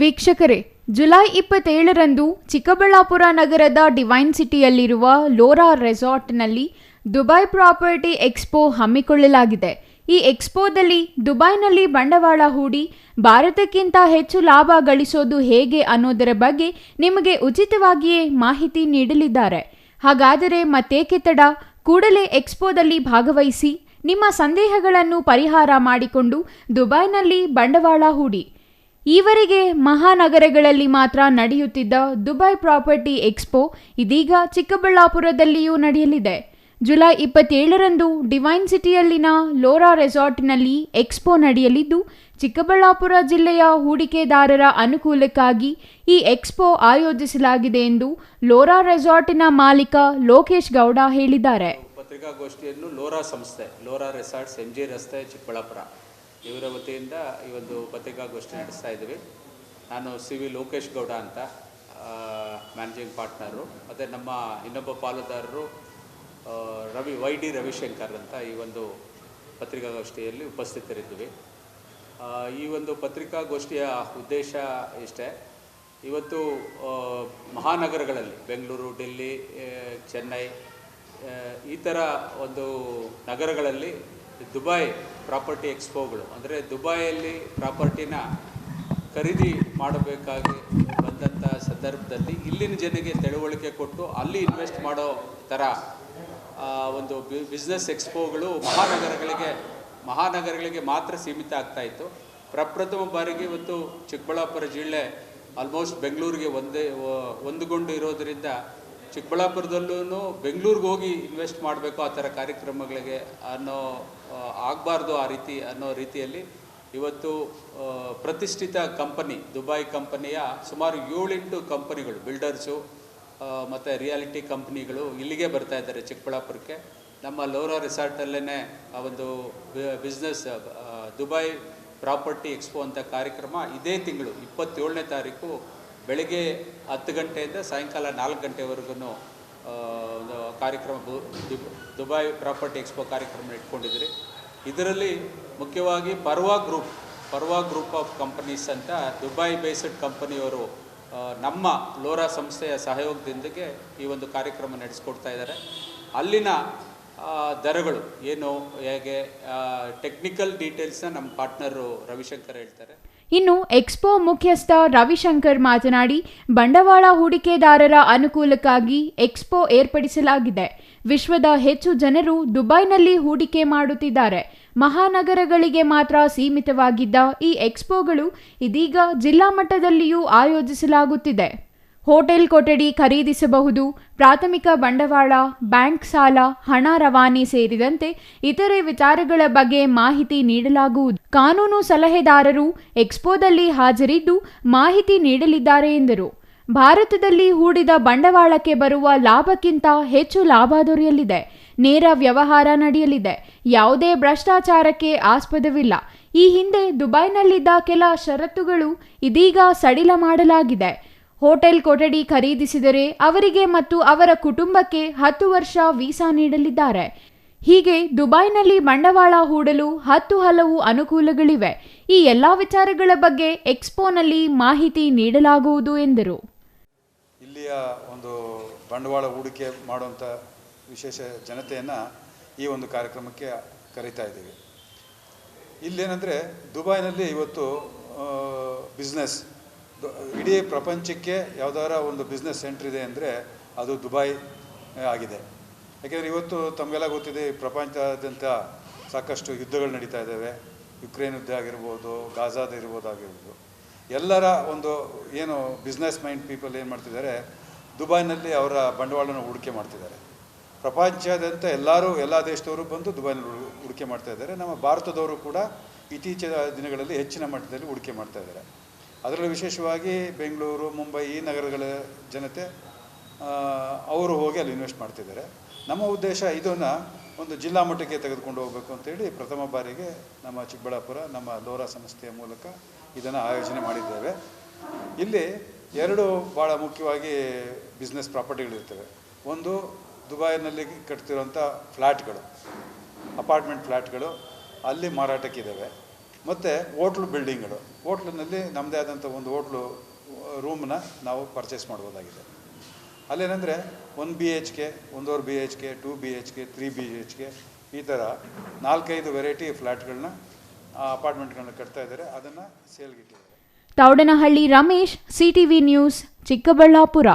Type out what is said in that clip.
ವೀಕ್ಷಕರೇ, ಜುಲೈ ಇಪ್ಪತ್ತೇಳರಂದು ಚಿಕ್ಕಬಳ್ಳಾಪುರ ನಗರದ ಡಿವೈನ್ ಸಿಟಿಯಲ್ಲಿರುವ ಲೋರಾ ರೆಸಾರ್ಟ್ನಲ್ಲಿ ದುಬೈ ಪ್ರಾಪರ್ಟಿ ಎಕ್ಸ್ಪೋ ಹಮ್ಮಿಕೊಳ್ಳಲಾಗಿದೆ. ಈ ಎಕ್ಸ್ಪೋದಲ್ಲಿ ದುಬೈನಲ್ಲಿ ಬಂಡವಾಳ ಹೂಡಿ ಭಾರತಕ್ಕಿಂತ ಹೆಚ್ಚು ಲಾಭ ಗಳಿಸೋದು ಹೇಗೆ ಅನ್ನೋದರ ಬಗ್ಗೆ ನಿಮಗೆ ಉಚಿತವಾಗಿಯೇ ಮಾಹಿತಿ ನೀಡಲಿದ್ದಾರೆ. ಹಾಗಾದರೆ ಮತ್ತೇಕೆ ತಡ? ಕೂಡಲೇ ಎಕ್ಸ್ಪೋದಲ್ಲಿ ಭಾಗವಹಿಸಿ, ನಿಮ್ಮ ಸಂದೇಹಗಳನ್ನು ಪರಿಹಾರ ಮಾಡಿಕೊಂಡು ದುಬೈನಲ್ಲಿ ಬಂಡವಾಳ ಹೂಡಿ. ಈವರೆಗೆ ಮಹಾನಗರಗಳಲ್ಲಿ ಮಾತ್ರ ನಡೆಯುತ್ತಿದ್ದ ದುಬೈ ಪ್ರಾಪರ್ಟಿ ಎಕ್ಸ್ಪೋ ಇದೀಗ ಚಿಕ್ಕಬಳ್ಳಾಪುರದಲ್ಲಿಯೂ ನಡೆಯಲಿದೆ. ಜುಲೈ ಇಪ್ಪತ್ತೇಳರಂದು ಡಿವೈನ್ ಸಿಟಿಯಲ್ಲಿನ ಲೋರಾ ರೆಸಾರ್ಟ್ನಲ್ಲಿ ಎಕ್ಸ್ಪೋ ನಡೆಯಲಿದ್ದು, ಚಿಕ್ಕಬಳ್ಳಾಪುರ ಜಿಲ್ಲೆಯ ಹೂಡಿಕೆದಾರರ ಅನುಕೂಲಕ್ಕಾಗಿ ಈ ಎಕ್ಸ್ಪೋ ಆಯೋಜಿಸಲಾಗಿದೆ ಎಂದು ಲೋರಾ ರೆಸಾರ್ಟಿನ ಮಾಲೀಕ ಲೋಕೇಶ್ ಗೌಡ ಹೇಳಿದ್ದಾರೆ. ಪತ್ರಿಕಾಗೋಷ್ಠಿಯನ್ನು ಲೋರಾ ಸಂಸ್ಥೆ, ಲೋರಾ ರೆಸಾರ್ಟ್ಸ್ ಎಂ ಜಿ ರಸ್ತೆ, ಚಿಕ್ಕಬಳ್ಳಾಪುರ ಇವರ ವತಿಯಿಂದ ಈ ಒಂದು ಪತ್ರಿಕಾಗೋಷ್ಠಿ ನಡೆಸ್ತಾ ಇದ್ದೀವಿ. ನಾನು ಸಿ ವಿ ಲೋಕೇಶ್ ಗೌಡ ಅಂತ ಮ್ಯಾನೇಜಿಂಗ್ ಪಾರ್ಟ್ನರು ಮತ್ತು ನಮ್ಮ ಇನ್ನೊಬ್ಬ ಪಾಲುದಾರರು ರವಿ, ವೈ ಡಿ ರವಿಶಂಕರ್ ಅಂತ ಈ ಒಂದು ಪತ್ರಿಕಾಗೋಷ್ಠಿಯಲ್ಲಿ ಉಪಸ್ಥಿತರಿದ್ದೀವಿ. ಈ ಒಂದು ಪತ್ರಿಕಾಗೋಷ್ಠಿಯ ಉದ್ದೇಶ ಇಷ್ಟೇ. ಇವತ್ತು ಮಹಾನಗರಗಳಲ್ಲಿ, ಬೆಂಗಳೂರು, ಡೆಲ್ಲಿ ಚೆನ್ನೈ ಈ ಥರ ಒಂದು ನಗರಗಳಲ್ಲಿ ದುಬೈ ಪ್ರಾಪರ್ಟಿ ಎಕ್ಸ್ಪೋಗಳು. ಅಂದರೆ ದುಬೈಯಲ್ಲಿ ಪ್ರಾಪರ್ಟಿನ ಖರೀದಿ ಮಾಡಬೇಕಾಗಿ ಬಂದಂಥ ಸಂದರ್ಭದಲ್ಲಿ ಇಲ್ಲಿನ ಜನರಿಗೆ ತಿಳುವಳಿಕೆ ಕೊಟ್ಟು ಅಲ್ಲಿ ಇನ್ವೆಸ್ಟ್ ಮಾಡೋ ಥರ ಒಂದು ಬಿಸ್ನೆಸ್ ಎಕ್ಸ್ಪೋಗಳು ಮಹಾನಗರಗಳಿಗೆ ಮಹಾನಗರಗಳಿಗೆ ಮಾತ್ರ ಸೀಮಿತ ಆಗ್ತಾ ಇತ್ತು. ಪ್ರಪ್ರಥಮ ಬಾರಿಗೆ ಇವತ್ತು ಚಿಕ್ಕಬಳ್ಳಾಪುರ ಜಿಲ್ಲೆ ಆಲ್ಮೋಸ್ಟ್ ಬೆಂಗಳೂರಿಗೆ ಒಂದೇ ಒಂದುಗೊಂಡು ಇರೋದರಿಂದ ಚಿಕ್ಕಬಳ್ಳಾಪುರದಲ್ಲೂ ಬೆಂಗಳೂರಿಗೆ ಹೋಗಿ ಇನ್ವೆಸ್ಟ್ ಮಾಡಬೇಕು ಆ ಥರ ಕಾರ್ಯಕ್ರಮಗಳಿಗೆ ಅನ್ನೋ ಆಗಬಾರ್ದು ಆ ರೀತಿ, ಅನ್ನೋ ರೀತಿಯಲ್ಲಿ ಇವತ್ತು ಪ್ರತಿಷ್ಠಿತ ಕಂಪನಿ ದುಬೈ ಕಂಪನಿಯ ಸುಮಾರು ಏಳೆಂಟು ಕಂಪನಿಗಳು, ಬಿಲ್ಡರ್ಸು ಮತ್ತು ರಿಯಾಲಿಟಿ ಕಂಪ್ನಿಗಳು ಇಲ್ಲಿಗೆ ಬರ್ತಾ ಇದ್ದಾರೆ ಚಿಕ್ಕಬಳ್ಳಾಪುರಕ್ಕೆ. ನಮ್ಮ ಲೋರಾ ರೆಸಾರ್ಟಲ್ಲೇ ಆ ಒಂದು ಬಿಸ್ನೆಸ್ ದುಬೈ ಪ್ರಾಪರ್ಟಿ ಎಕ್ಸ್ಪೋ ಅಂತ ಕಾರ್ಯಕ್ರಮ ಇದೇ ತಿಂಗಳು, ಇಪ್ಪತ್ತೇಳನೇ ತಾರೀಕು ಬೆಳಗ್ಗೆ ಹತ್ತು ಗಂಟೆಯಿಂದ ಸಾಯಂಕಾಲ ನಾಲ್ಕು ಗಂಟೆವರೆಗೂ ಒಂದು ಕಾರ್ಯಕ್ರಮ ದುಬೈ ಪ್ರಾಪರ್ಟಿ ಎಕ್ಸ್ಪೋ ಕಾರ್ಯಕ್ರಮ ಇಟ್ಕೊಂಡಿದ್ರಿ ಇದರಲ್ಲಿ ಮುಖ್ಯವಾಗಿ Parva group Parva group of companies ಅಂತ ದುಬೈ ಬೇಸ್ಡ್ ಕಂಪನಿಯವರು ನಮ್ಮ ಲೋರಾ ಸಂಸ್ಥೆಯ ಸಹಯೋಗದೊಂದಿಗೆ ಈ ಒಂದು ಕಾರ್ಯಕ್ರಮ ನಡೆಸ್ಕೊಡ್ತಾ ಇದ್ದಾರೆ. ಅಲ್ಲಿನ ದರಗಳು ಏನು, ಹೇಗೆ ಟೆಕ್ನಿಕಲ್ ಡೀಟೇಲ್ಸ್ನ ನಮ್ಮ ಪಾರ್ಟ್ನರು ರವಿಶಂಕರ್ ಹೇಳ್ತಾರೆ. ಇನ್ನು ಎಕ್ಸ್ಪೋ ಮುಖ್ಯಸ್ಥ ರವಿಶಂಕರ್ ಮಾತನಾಡಿ, ಬಂಡವಾಳ ಹೂಡಿಕೆದಾರರ ಅನುಕೂಲಕ್ಕಾಗಿ ಎಕ್ಸ್ಪೋ ಏರ್ಪಡಿಸಲಾಗಿದೆ. ವಿಶ್ವದ ಹೆಚ್ಚು ಜನರು ದುಬೈನಲ್ಲಿ ಹೂಡಿಕೆ ಮಾಡುತ್ತಿದ್ದಾರೆ. ಮಹಾನಗರಗಳಿಗೆ ಮಾತ್ರ ಸೀಮಿತವಾಗಿದ್ದ ಈ ಎಕ್ಸ್ಪೋಗಳು ಇದೀಗ ಜಿಲ್ಲಾ ಮಟ್ಟದಲ್ಲಿಯೂ ಆಯೋಜಿಸಲಾಗುತ್ತಿದೆ. ಹೋಟೆಲ್ ಕೊಠಡಿ ಖರೀದಿಸಬಹುದು, ಪ್ರಾಥಮಿಕ ಬಂಡವಾಳ, ಬ್ಯಾಂಕ್ ಸಾಲ, ಹಣ ರವಾನೆ ಸೇರಿದಂತೆ ಇತರೆ ವಿಚಾರಗಳ ಬಗ್ಗೆ ಮಾಹಿತಿ ನೀಡಲಾಗುವುದು. ಕಾನೂನು ಸಲಹೆದಾರರು ಎಕ್ಸ್ಪೋದಲ್ಲಿ ಹಾಜರಿದ್ದು ಮಾಹಿತಿ ನೀಡಲಿದ್ದಾರೆ ಎಂದರು. ಭಾರತದಲ್ಲಿ ಹೂಡಿದ ಬಂಡವಾಳಕ್ಕೆ ಬರುವ ಲಾಭಕ್ಕಿಂತ ಹೆಚ್ಚು ಲಾಭ ದೊರೆಯಲಿದೆ. ನೇರ ವ್ಯವಹಾರ ನಡೆಯಲಿದೆ. ಯಾವುದೇ ಭ್ರಷ್ಟಾಚಾರಕ್ಕೆ ಆಸ್ಪದವಿಲ್ಲ. ಈ ಹಿಂದೆ ದುಬೈನಲ್ಲಿದ್ದ ಕೆಲ ಷರತ್ತುಗಳು ಇದೀಗ ಸಡಿಲ ಮಾಡಲಾಗಿದೆ. ಹೋಟೆಲ್ ಕೊಠಡಿ ಖರೀದಿಸಿದರೆ ಅವರಿಗೆ ಮತ್ತು ಅವರ ಕುಟುಂಬಕ್ಕೆ ಹತ್ತು ವರ್ಷ ವೀಸಾ ನೀಡಲಿದ್ದಾರೆ. ಹೀಗೆ ದುಬೈನಲ್ಲಿ ಬಂಡವಾಳ ಹೂಡಲು ಹತ್ತು ಹಲವು ಅನುಕೂಲಗಳಿವೆ. ಈ ಎಲ್ಲ ವಿಚಾರಗಳ ಬಗ್ಗೆ ಎಕ್ಸ್ಪೋನಲ್ಲಿ ಮಾಹಿತಿ ನೀಡಲಾಗುವುದು ಎಂದರು. ಇಲ್ಲಿಯ ಒಂದು ಬಂಡವಾಳ ಹೂಡಿಕೆ ಮಾಡುವಂಥ ವಿಶೇಷ ಜನತೆಯನ್ನು ಈ ಒಂದು ಕಾರ್ಯಕ್ರಮಕ್ಕೆ ಕರೀತಾ ಇದ್ದೀವಿ. ಇಲ್ಲೇನೆಂದರೆ ದುಬೈನಲ್ಲಿ ಇವತ್ತು ಬಿಸ್ನೆಸ್ ಇಡೀ ಪ್ರಪಂಚಕ್ಕೆ ಯಾವ್ದಾರ ಒಂದು ಬಿಸ್ನೆಸ್ ಸೆಂಟ್ರ್ ಇದೆ ಅಂದರೆ ಅದು ದುಬೈ ಆಗಿದೆ. ಯಾಕೆಂದರೆ ಇವತ್ತು ತಮಗೆಲ್ಲ ಗೊತ್ತಿದೆ ಪ್ರಪಂಚದಾದ್ಯಂತ ಸಾಕಷ್ಟು ಯುದ್ಧಗಳು ನಡೀತಾ ಇದ್ದಾವೆ. ಯುಕ್ರೇನ್ ಯುದ್ಧ ಆಗಿರ್ಬೋದು, ಗಾಜಾದ ಇರ್ಬೋದಾಗಿರ್ಬೋದು ಎಲ್ಲರ ಒಂದು, ಏನು ಬಿಸ್ನೆಸ್ ಮೈಂಡ್ ಪೀಪಲ್ ಏನು ಮಾಡ್ತಿದ್ದಾರೆ, ದುಬೈನಲ್ಲಿ ಅವರ ಬಂಡವಾಳನ ಹೂಡಿಕೆ ಮಾಡ್ತಿದ್ದಾರೆ. ಪ್ರಪಂಚದಾದ್ಯಂತ ಎಲ್ಲರೂ, ಎಲ್ಲ ದೇಶದವರು ಬಂದು ದುಬೈನಲ್ಲಿ ಹೂಡ್- ಹೂಡಿಕೆ ಮಾಡ್ತಾ ಇದ್ದಾರೆ. ನಮ್ಮ ಭಾರತದವರು ಕೂಡ ಇತ್ತೀಚಿನ ದಿನಗಳಲ್ಲಿ ಹೆಚ್ಚಿನ ಮಟ್ಟದಲ್ಲಿ ಹೂಡಿಕೆ ಮಾಡ್ತಾ ಇದ್ದಾರೆ. ಅದರಲ್ಲೂ ವಿಶೇಷವಾಗಿ ಬೆಂಗಳೂರು, ಮುಂಬೈ ಈ ನಗರಗಳ ಜನತೆ ಅವರು ಹೋಗಿ ಅಲ್ಲಿ ಇನ್ವೆಸ್ಟ್ ಮಾಡ್ತಿದ್ದಾರೆ. ನಮ್ಮ ಉದ್ದೇಶ ಇದನ್ನು ಒಂದು ಜಿಲ್ಲಾ ಮಟ್ಟಕ್ಕೆ ತೆಗೆದುಕೊಂಡು ಹೋಗಬೇಕು ಅಂತೇಳಿ ಪ್ರಥಮ ಬಾರಿಗೆ ನಮ್ಮ ಚಿಕ್ಕಬಳ್ಳಾಪುರ, ನಮ್ಮ ಲೋರಾ ಸಂಸ್ಥೆಯ ಮೂಲಕ ಇದನ್ನು ಆಯೋಜನೆ ಮಾಡಿದ್ದೇವೆ. ಇಲ್ಲಿ ಎರಡು ಭಾಳ ಮುಖ್ಯವಾಗಿ ಬಿಸ್ನೆಸ್ ಪ್ರಾಪರ್ಟಿಗಳಿರ್ತವೆ ಒಂದು ದುಬೈನಲ್ಲಿ ಕಟ್ತಿರೋಂಥ ಫ್ಲ್ಯಾಟ್ಗಳು ಅಪಾರ್ಟ್ಮೆಂಟ್ ಫ್ಲ್ಯಾಟ್ಗಳು ಅಲ್ಲಿ ಮಾರಾಟಕ್ಕಿದ್ದಾವೆ ಮತ್ತು ಹೋಟ್ಲು ಬಿಲ್ಡಿಂಗ್ಗಳು. ಹೋಟ್ಲಿನಲ್ಲಿ ನಮ್ಮದೇ ಆದಂಥ ಒಂದು ಹೋಟ್ಲು ರೂಮನ್ನ ನಾವು ಪರ್ಚೇಸ್ ಮಾಡ್ಬೋದಾಗಿದೆ. ಅಲ್ಲೇನೆಂದರೆ ಒನ್ ಬಿ ಎಚ್ ಕೆ ಒಂದೂವರೆ B H K two B H K three B H K ಈ ಥರ ನಾಲ್ಕೈದು ವೆರೈಟಿ ಫ್ಲ್ಯಾಟ್ಗಳನ್ನ ಅಪಾರ್ಟ್ಮೆಂಟ್ಗಳನ್ನ ಕಟ್ತಾ ಇದ್ದಾರೆ. ಅದನ್ನು ಸೇಲ್ಗಿಟ್ಟಿದ್ದಾರೆ ತೌಡನಹಳ್ಳಿ ರಮೇಶ್ ಸಿಟಿವಿ ನ್ಯೂಸ್, ಚಿಕ್ಕಬಳ್ಳಾಪುರ.